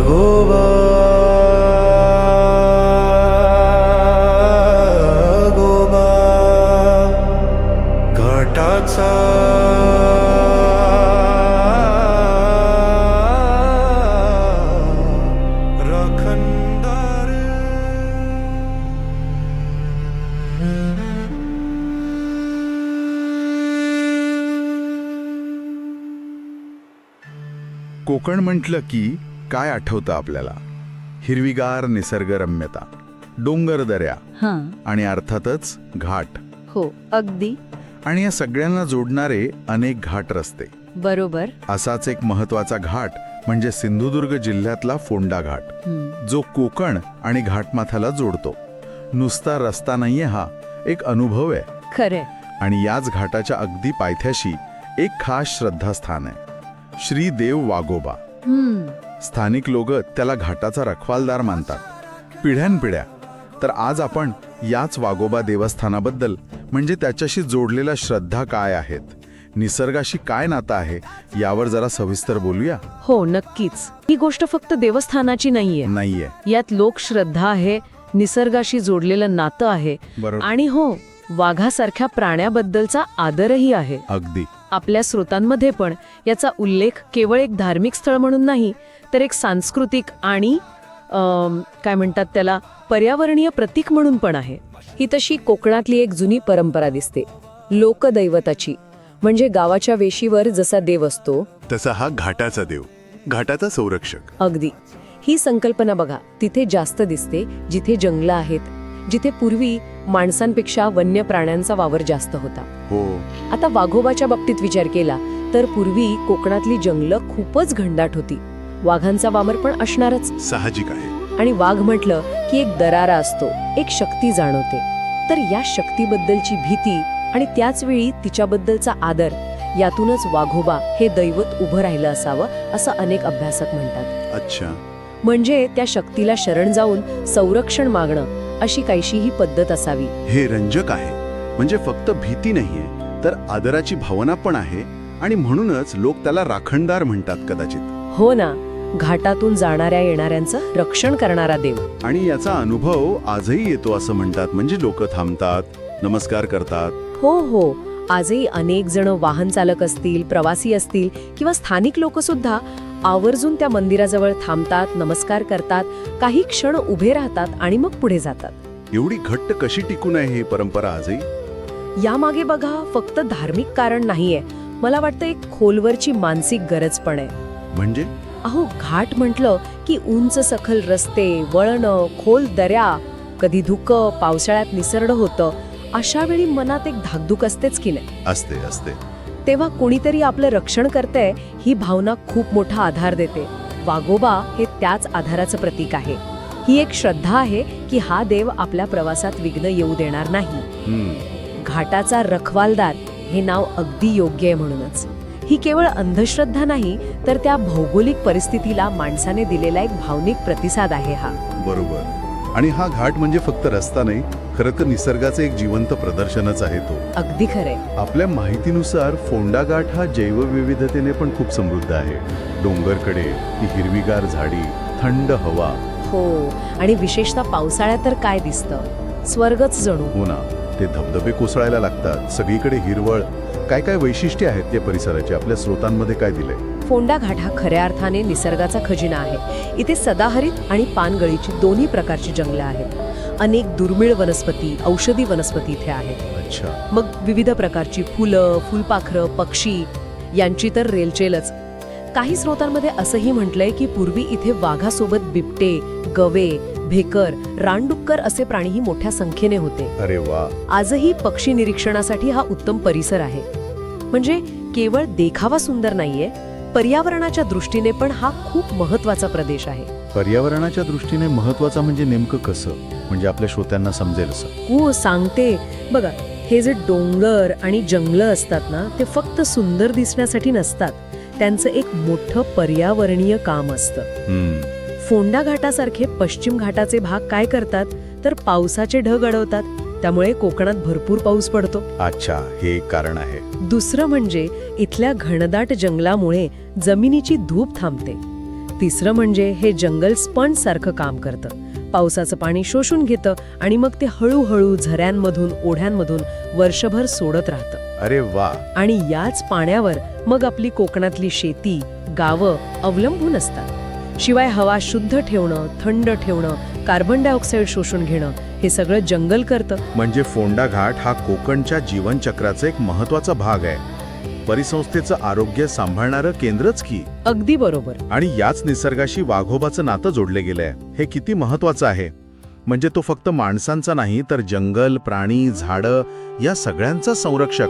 वागोबा गोबा घाटाचा। रखंदार। कोकण म्हटलं की काय आठवतं आपल्याला? हिरवीगार निसर्गरम्यता डोंगर दऱ्या हां. आणि अर्थातच घाट. हो अगदी. आणि या सगळ्यांना जोडणारे अनेक घाट रस्ते. बरोबर. असाच एक महत्त्वाचा घाट म्हणजे सिंधुदुर्ग जिल्ह्यातला फोंडा घाट. जो कोकण आणि घाटमाथ्याला जोडतो. नुसता रस्ता नाहीये हा एक अनुभव आहे. खरे आणि याच घाटाच्या अगदी पायथ्याशी एक खास श्रद्धास्थान आहे. श्री देव वागोबा. स्थानिक लोक त्याला घाटाचा रखवालदार मानतात. पिढ्यानपिढ्या. तर आज आपण याच वागोबा देवस्थानाबद्दल म्हणजे त्याच्याशी जोडलेल्या श्रद्धा काय आहेत? निसर्गाशी काय नातं आहे? यावर जरा सविस्तर बोलूया? हो नक्कीच. ही गोष्ट फक्त देवस्थानाची नाहीये. नाहीये. यात लोकश्रद्धा आहे निसर्गाशी जोडलेलं नातं आहे. आणि हो वाघासारख्या प्राण्याबद्दलचा आदरही आहे. अगदी. आपल्या स्रोतांमध्ये पण याचा उल्लेख केवळ एक धार्मिक स्थळ म्हणून नाही तर एक सांस्कृतिक आणि काय म्हणतात त्याला पर्यावरणीय प्रतीक म्हणून पण आहे. ही तशी कोकणातली एक जुनी परंपरा दिसते. लोकदैवताची. म्हणजे गावाच्या वेशीवर जसा देव असतो तसा हा घाटाचा देव घाटाचा संरक्षक. अगदी. ही संकल्पना बघा तिथे जास्त दिसते जिथे जंगलं आहेत जिथे पूर्वी माणसांपेक्षा वन्य प्राण्यांचा वावर जास्त होता. हो. आता वाघोबाच्या बाबतीत विचार केला तर पूर्वी कोकणातली जंगलं खूपच घनदाट होती. वाघांचा वावर पण असणारच. साहजिक आहे. आणि वाघ म्हटलं की एक दरारा असतो एक शक्ती जाणवते. तर या शक्तीबद्दलची भीती आणि त्याच वेळी तिच्याबद्दलचा आदर यातूनच वाघोबा हे दैवत उभं राहिलं असावं असं अनेक अभ्यासक म्हणतात. अच्छा. म्हणजे त्या शक्तीला शरण जाऊन संरक्षण मागणं अशी काहीशी ही पद्धत असावी. हे रंजक आहे. म्हणजे फक्त भीती नाहीये तर आदराची भावना पण आहे आणि म्हणूनच लोक त्याला राखणदार म्हणतात कदाचित. हो ना. घाटातून जाणाऱ्या येणाऱ्यांचं रक्षण करणारा देव. आणि याचा अनुभव आजही येतो असं म्हणतात म्हणजे लोक थांबतात नमस्कार करतात. हो हो. आजही अनेक जण वाहन चालक असतील प्रवासी असतील किंवा स्थानिक लोक सुद्धा आवर्जून त्या मंदिराजवळ थांबतात नमस्कार करतात काही क्षण उभे राहतात आणि मग पुढे जातात. एवढी घट्ट कशी टिकून आहे ही परंपरा आजही? यामागे बघा फक्त धार्मिक कारण नाहीये. मला वाटतं एक खोलवरची मानसिक गरज पण आहे. म्हणजे? अहो घाट म्हटलं की उंच सखल रस्ते वळण खोल दऱ्या कधी धुकं पावसाळ्यात निसरड होतं. अशा वेळी मनात एक धाकधूक असतेच की नाही? असते असते. तेव्हा कोणीतरी आपलं रक्षण करतंय ही भावना खूप मोठा आधार देते. वाघोबा हे त्याच आधाराचं प्रतीक आहे. ही एक श्रद्धा आहे की हा देव आपल्या प्रवासात विघ्न येऊ देणार नाही. घाटाचा रखवालदार हे नाव अगदी योग्य आहे म्हणूनच. ही केवळ अंधश्रद्धा नाही तर त्या भौगोलिक परिस्थितीला माणसाने दिलेला एक भावनिक प्रतिसाद आहे हा. बरोबर. आणि हा घाट म्हणजे फक्त रस्ता नाही खरं तर निसर्गाचं एक जिवंत प्रदर्शनच आहे तो. अगदी खरे आपल्या माहितीनुसार फोंडा घाट हा जैवविविधतेने पण खूप समृद्ध आहे. डोंगरकडे ती हिरवीगार झाडी थंड हवा. हो आणि विशेषतः पावसाळ्यात तर काय दिसतं? स्वर्गच जणू. हो ना ते धबधबे कोसळायला लागतात. सगळीकडे हिरवळ. काय काय वैशिष्ट्ये आहेत त्या परिसराची? आपल्या स्रोतांमध्ये काय दिलंय? फोंडा घाट हा खऱ्या अर्थाने निसर्गाचा खजिना आहे. इथे सदाहरित आणि पानगळीची दोन्ही प्रकारची जंगलं आहेत. अनेक दुर्मिळ वनस्पती औषधी वनस्पती इथे आहेत. अच्छा. मग विविध प्रकारची फुलं फुलपाखरं पक्षी यांची तर रेलचेलच. काही स्रोतांमध्ये असंही म्हटलंय की पूर्वी इथे वाघासोबत बिबटे गवे भेकर रानडुक्कर असे प्राणीही मोठ्या संख्येने होते. अरे वा. आजही पक्षी निरीक्षणासाठी हा उत्तम परिसर आहे. म्हणजे केवळ देखावा सुंदर नाहीये पर्यावरणाच्या दृष्टीने पण हा खूप महत्त्वाचा प्रदेश आहे. पर्यावरणाच्या दृष्टीने महत्वाचं म्हणजे नेमकं कसं? म्हणजे आपल्या श्रोत्यांना समजेल असं. हो सांगते. बघा हे जे डोंगर आणि जंगलं असतात ना ते फक्त सुंदर दिसण्यासाठी नसतात. त्यांचं एक मोठं पर्यावरणीय काम असतं. फोंडा घाटासारखे पश्चिम घाटाचे भाग काय करतात तर पावसाचे ढग अडवतात. त्यामुळे कोकणात भरपूर पाऊस पडतो. अच्छा हे कारण आहे. दुसरं म्हणजे इथल्या घनदाट जंगलामुळे जमिनीची धूप थांबते. तिसरं म्हणजे हे जंगल स्पंज सारखं काम करतं. पावसाचं पाणी शोषून घेतं आणि मग ते हळूहळू झऱ्यांमधून ओढ्यांमधून वर्षभर सोडत राहतं. अरे वा! आणि याच पाण्यावर मग आपली कोकणातली शेती गावं अवलंबून असतात. शिवाय हवा शुद्ध ठेवणं थंड ठेवणं कार्बन डायऑक्साईड शोषून घेणं हे सगळं जंगल करतं. म्हणजे फोंडा घाट हा कोकणच्या जीवनचक्राचा एक महत्त्वाचा भाग आहे. परिसंस्थेचं आरोग्य सांभाळणारं केंद्रच की? अगदी बरोबर. आणि याच निसर्गाशी वाघोबाचं नातं जोडले गेलंय. हे किती महत्वाचं आहे? म्हणजे तो फक्त माणसांचा नाही तर जंगल प्राणी झाडं या सगळ्यांचा संरक्षक.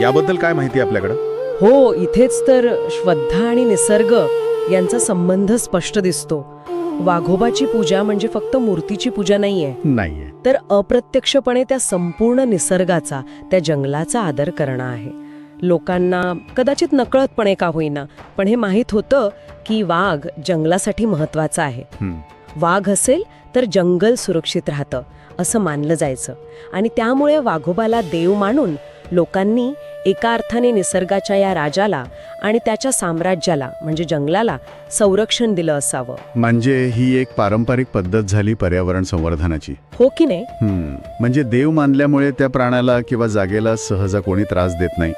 याबद्दल काय माहिती आपल्याकडं? हो इथेच तर श्रद्धा आणि निसर्ग यांचा संबंध स्पष्ट दिसतो. वाघोबाची पूजा म्हणजे फक्त मूर्तीची पूजा नाहीये. नाहीये. तर अप्रत्यक्षपणे त्या संपूर्ण निसर्गाचा त्या जंगलाचा आदर करणं आहे. लोकांना कदाचित नकळतपणे का होईना पण हे माहीत होतं की वाघ जंगलासाठी महत्त्वाचा आहे. वाघ असेल तर जंगल सुरक्षित राहतं. असं मानलं जायचं. आणि त्यामुळे वाघोबाला देव मानून लोकांनी एका अर्थाने निसर्गाच्या या राजाला आणि त्याच्या साम्राज्याला म्हणजे जंगलाला संरक्षण दिलं असावं. म्हणजे ही एक पारंपरिक पद्धत झाली पर्यावरण संवर्धनाची. हो की नाही? हम्म, म्हणजे देव मानल्यामुळे त्या प्राण्याला किंवा जागेला सहजा कोणी त्रास देत नाही.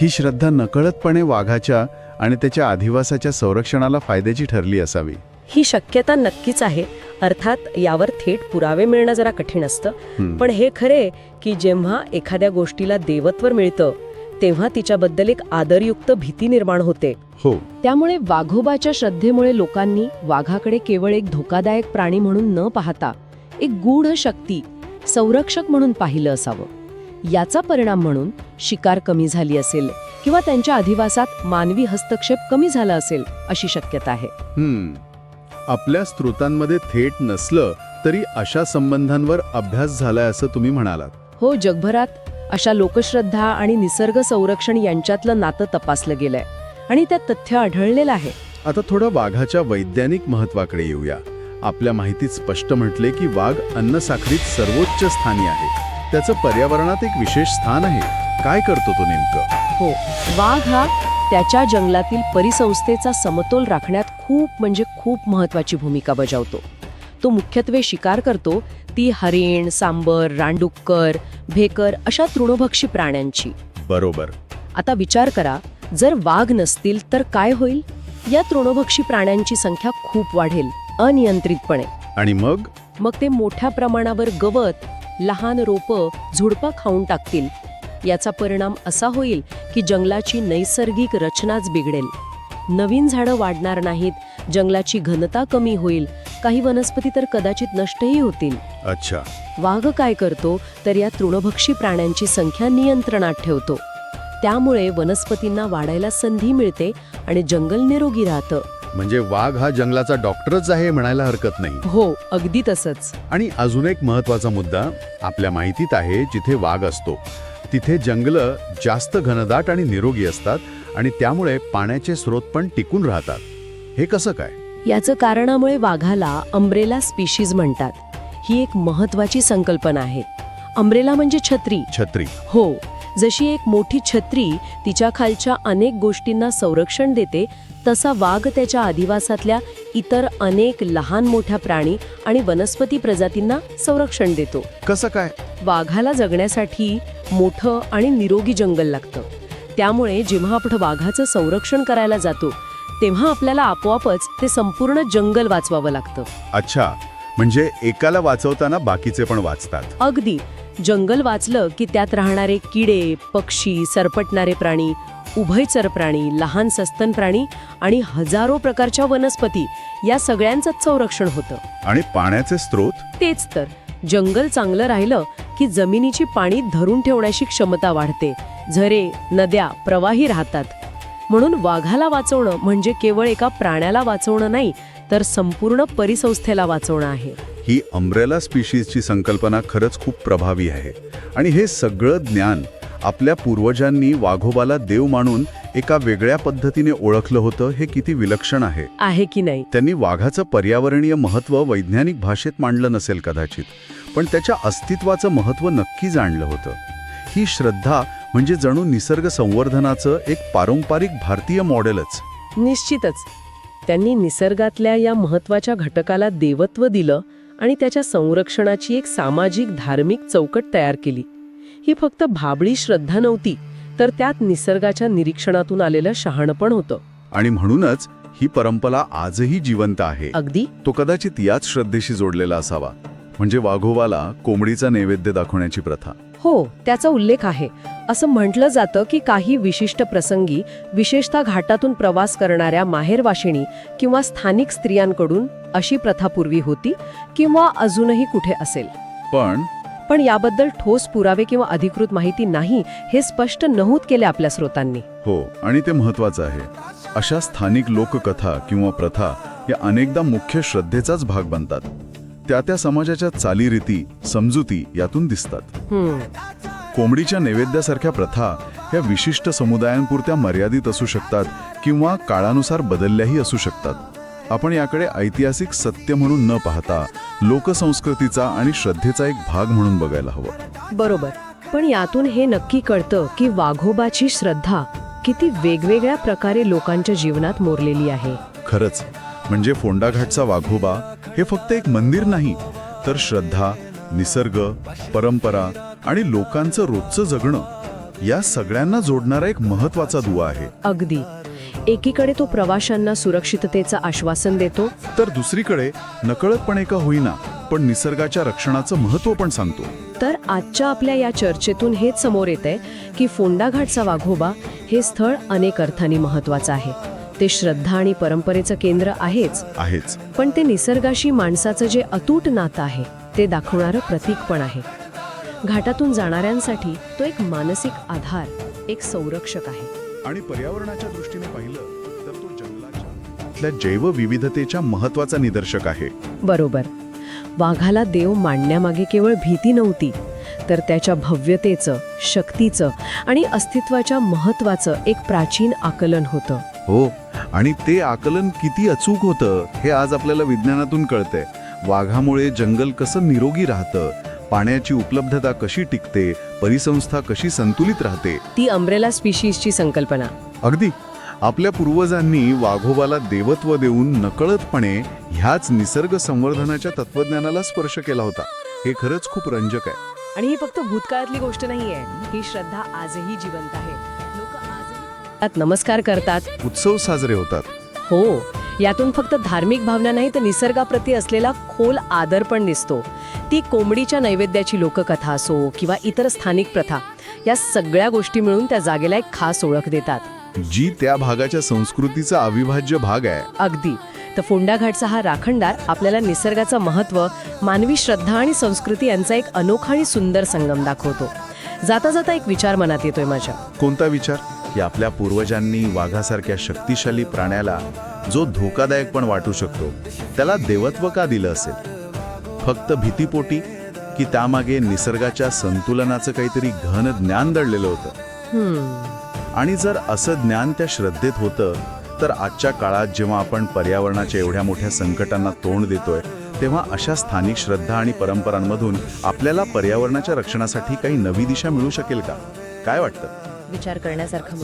ही श्रद्धा नकळतपणे वाघाच्या आणि त्याच्या अधिवासाच्या संरक्षणाला फायद्याची ठरली असावी. ही शक्यता नक्कीच आहे. अर्थात यावर थेट पुरावे मिळणं जरा कठीण असतं. पण हे खरे की जेव्हा एखाद्या गोष्टीला देवत्व मिळतं तेव्हा तिच्याबद्दल एक आदरयुक्त भीती निर्माण होते. हो. त्यामुळे वाघोबाच्या श्रद्धेमुळे लोकांनी वाघाकडे केवळ एक धोकादायक प्राणी म्हणून न पाहता एक गूढ शक्ती संरक्षक म्हणून पाहिलं असावं. याचा परिणाम म्हणून शिकार कमी झाली असेल किंवा त्यांच्या अधिवासात मानवी हस्तक्षेप कमी झाला असेल अशी शक्यता आहे. हम्म. आपल्या स्रोतांमध्ये थेट नसलं तरी अशा संबंधांवर अभ्यास झालाय असं तुम्ही म्हणालात. हो जगभरात अशा लोकश्रद्धा आणि निसर्ग संरक्षण यांच्यातलं नातं तपासलं गेलंय आणि त्यात तथ्य आढळलेलं आहे. आता थोडं वाघाच्या वैज्ञानिक महत्वाकडे येऊया. आपल्या माहितीत स्पष्ट म्हटले की वाघ अन्नसाखळीत सर्वोच्च स्थानी आहे. त्याचं पर्यावरणात एक विशेष स्थान आहे. काय करतो तो नेमकं? हो वाघ हा त्याच्या जंगलातील परिसंस्थेचा समतोल राखण्यात खूप म्हणजे खूप महत्वाची भूमिका बजावतो. तो मुख्यत्वे शिकार करतो ती हरिण सांबर रांडुक्कर भेकर अशा तृणभक्षी प्राण्यांची. बरोबर. आता विचार करा जर वाघ नसतील तर काय होईल? या तृणभक्षी प्राण्यांची संख्या खूप वाढेल अनियंत्रितपणे. आणि मग? मग ते मोठ्या प्रमाणावर गवत लहान रोपं झुडपं खाऊन टाकतील. याचा परिणाम असा होईल की जंगलाची नैसर्गिक रचनाच बिघडेल. नवीन झाडं वाढणार नाहीत जंगलाची घनता कमी होईल काही वनस्पती तर कदाचित नष्टही होतील. अच्छा. वाघ काय करतो तर या तृणभक्षी प्राण्यांची संख्या नियंत्रणात ठेवतो. त्यामुळे वनस्पतींना वाढायला संधी मिळते आणि जंगल निरोगी राहतं. म्हणजे वाघ हा जंगलाचा डॉक्टरच आहे म्हणायला हरकत नाही. हो अगदी तसंच. आणि अजून एक महत्त्वाचा मुद्दा आपल्या माहितीत आहे जिथे वाघ असतो. तिथे जंगलं जास्त घनदाट आणि निरोगी असतात आणि त्यामुळे पाण्याचे स्रोत पण टिकून राहतात. हे कसं काय? याचं कारणामुळे वाघाला अम्ब्रेला स्पीशीज म्हणतात. ही एक महत्वाची संकल्पना आहे. अम्ब्रेला म्हणजे छत्री. छत्री. हो जशी एक मोठी छत्री तिच्या खालच्या अनेक गोष्टींना संरक्षण देते तसा वाघ त्याच्या अधिवासातल्या इतर अनेक लहान मोठ्या प्राणी आणि वनस्पती प्रजातींना संरक्षण देतो. कसं काय? वाघाला जगण्यासाठी मोठं आणि निरोगी जंगल लागतं. त्यामुळे जेव्हा आपण वाघाचं संरक्षण करायला जातो तेव्हा आपल्याला आपोआपच ते संपूर्ण जंगल वाचवावं लागतं. अच्छा म्हणजे एकाला वाचवताना बाकीचे पण वाचतात. अगदी. जंगल वाचलं की त्यात राहणारे किडे पक्षी सरपटणारे प्राणी उभयचर प्राणी लहान सस्तन प्राणी आणि हजारो प्रकारच्या वनस्पती या सगळ्यांचंच संरक्षण होतं. आणि पाण्याचे स्रोत? तेच तर. जंगल चांगलं राहिलं की जमिनीची पाणी धरून ठेवण्याची क्षमता वाढते. झरे नद्या प्रवाही राहतात. म्हणून वाघाला वाचवणं म्हणजे केवळ एका प्राण्याला वाचवणं नाही तर संपूर्ण परिसंस्थेला वाचवणं आहे. ही अम्ब्रेला स्पीशीजची संकल्पना खरंच खूप प्रभावी आहे. आणि हे सगळं ज्ञान आपल्या पूर्वजांनी वाघोबाला देव मानून एका वेगळ्या पद्धतीने ओळखलं होतं हे किती विलक्षण आहे. आहे की नाही? त्यांनी वाघाचं पर्यावरणीय महत्त्व वैज्ञानिक भाषेत मांडलं नसेल कदाचित पण त्याच्या अस्तित्वाचं महत्त्व नक्की जाणलं होतं. ही श्रद्धा म्हणजे जणू निसर्ग संवर्धनाचं एक पारंपरिक भारतीय मॉडेलच. निश्चितच. त्यांनी निसर्गातल्या या महत्त्वाच्या घटकाला देवत्व दिलं आणि त्याच्या संरक्षणाची एक सामाजिक धार्मिक चौकट तयार केली. ही फक्त भाबळी श्रद्धा नव्हती तर त्यात निसर्गाच्या निरीक्षणातून आलेलं शहाणपण होतं. आणि म्हणूनच ही परंपरा आजही जिवंत आहे. अगदी. तो कदाचित याच श्रद्धेशी जोडलेला असावा म्हणजे वाघोबाला कोंबडीचा नैवेद्य दाखवण्याची प्रथा. हो त्याचा उल्लेख आहे. असं म्हटलं जातं की काही विशिष्ट प्रसंगी विशेषतः घाटातून प्रवास करणाऱ्या माहेरवाशिणी किंवा स्थानिक स्त्रियांकडून अशी प्रथा पूर्वी होती किंवा अजूनही कुठे असेल. पण पण याबद्दल ठोस पुरावे किंवा अधिकृत माहिती नाही हे स्पष्ट नमूद केले आपल्या स्रोतांनी. हो आणि ते महत्वाचं आहे. अशा स्थानिक लोककथा किंवा प्रथा या अनेकदा मुख्य श्रद्धेचाच भाग बनतात. त्या त्या समाजाच्या चालीरीती समजुती यातून दिसतात. हम्म. कोंबडीच्या नैवेद्यासारख्या प्रथा ह्या विशिष्ट समुदायांपुरत्या मर्यादित असू शकतात किंवा काळानुसार बदलल्याही असू शकतात. आपण याकडे ऐतिहासिक सत्य म्हणून न पाहता लोकसंस्कृतीचा आणि श्रद्धेचा एक भाग म्हणून बघायला हवं. बरोबर. पण यातून हे नक्की कळतं की वाघोबाची श्रद्धा किती वेगवेगळ्या प्रकारे लोकांच्या जीवनात मोरलेली आहे. खरंच म्हणजे फोंडाघाटचा वाघोबा हे फक्त एक मंदिर नाही तर श्रद्धा निसर्ग परंपरा आणि लोकांचं रोजचं जगणं या सगळ्यांना जोडणारा एक महत्त्वाचा दुवा आहे. अगदी. एकीकडे तो प्रवाशांना सुरक्षिततेचं आश्वासन देतो. तर दुसरीकडे नकळतपणे का होईना पण निसर्गाच्या रक्षणाचं महत्त्व पण सांगतो. तर आजच्या आपल्या या चर्चेतून हेच समोर येतंय की फोंडाघाटचा वाघोबा हे स्थळ अनेक अर्थांनी महत्वाचं आहे. ते श्रद्धा आणि परंपरेचं केंद्र आहेच. आहेच. पण ते निसर्गाशी माणसाचं जे अतूट नातं आहे ते दाखवणारं प्रतीक पण आहे. घाटातून जाणाऱ्यांसाठी तो एक मानसिक आधार एक संरक्षक आहे. आणि पर्यावरणाच्या दृष्टीने पाहिलं तर तो जंगलाच्या जैवविविधतेच्या महत्त्वाचा निदर्शक आहे. बरोबर. वाघाला देव मांडण्यामागे केवळ भीती नव्हती तर त्याच्या भव्यतेचं शक्तीचं आणि अस्तित्वाच्या महत्वाचं एक प्राचीन आकलन होतं. हो आणि ते आकलन किती अचूक होतं हे आज आपल्याला विज्ञानातून कळतंय. वाघामुळे जंगल कसं निरोगी राहतं पाण्याची उपलब्धता कशी टिकते परिसंस्था कशी संतुलित राहते? ती अम्ब्रेला स्पीशीजची संकल्पना. अगदी. आपल्या पूर्वजांनी वाघोबाला देवत्व देऊन नकळतपणे ह्याच निसर्ग संवर्धनाच्या तत्वज्ञानाला स्पर्श केला होता. हे खरंच खूप रंजक आहे. आणि ही फक्त भूतकाळातली गोष्ट नाहीये. ही श्रद्धा आजही जिवंत आहे. लोक आजही नमस्कार करतात. उत्सव साजरे होतात. हो. यातून फक्त धार्मिक भावना नाही तर निसर्गाप्रती असलेला खोल आदर पण दिसतो. ती कोंबडीच्या नैवेद्याची लोककथा असो किंवा इतर स्थानिक प्रथा या सगळ्या गोष्टी मिळून त्या जागेला एक खास ओळख देतात. जी त्या भागाच्या संस्कृतीचा अविभाज्य भाग आहे. अगदी. तर फोंडाघाटचा हा राखणदार आपल्याला निसर्गाचं महत्त्व मानवी श्रद्धा आणि संस्कृती यांचा एक अनोखा आणि सुंदर संगम दाखवतो. जाता जाता एक विचार मनात येतोय माझ्या. कोणता विचार? की आपल्या पूर्वजांनी वाघासारख्या शक्तिशाली प्राण्याला जो धोकादायक पण वाटू शकतो त्याला देवत्व का दिलं असेल? फक्त भीतीपोटी की त्यामागे निसर्गाच्या संतुलनाचं काहीतरी घन ज्ञान दडलेलं होतं. आणि जर असं ज्ञान त्या श्रद्धेत होतं तर आजच्या काळात जेव्हा आपण पर्यावरणाच्या एवढ्या मोठ्या संकटांना तोंड देतोय तेव्हा अशा स्थानिक श्रद्धा आणि परंपरांमधून आपल्याला पर्यावरणाच्या रक्षणासाठी काही नवी दिशा मिळू शकेल का? काय वाटतं? विचार करण्यासारखं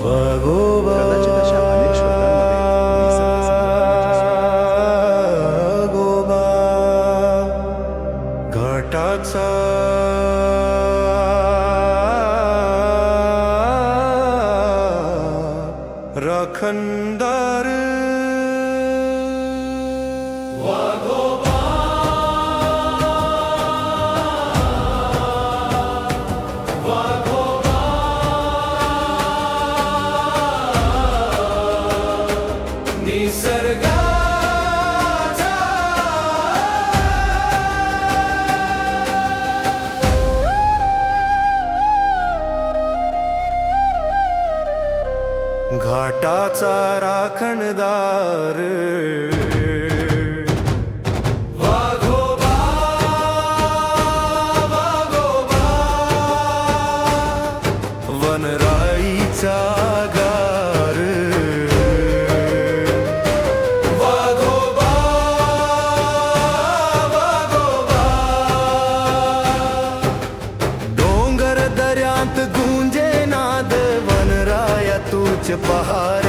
घाटाचा राखणदार পাহাড়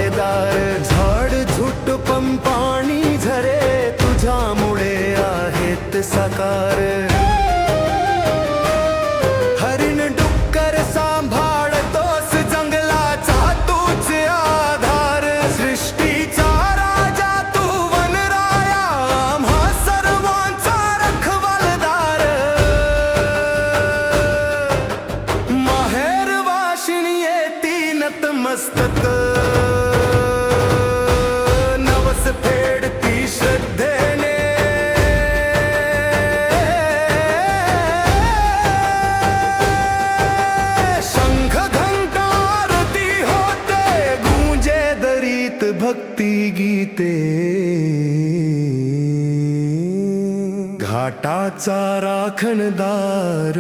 घाटाचा राखणदार.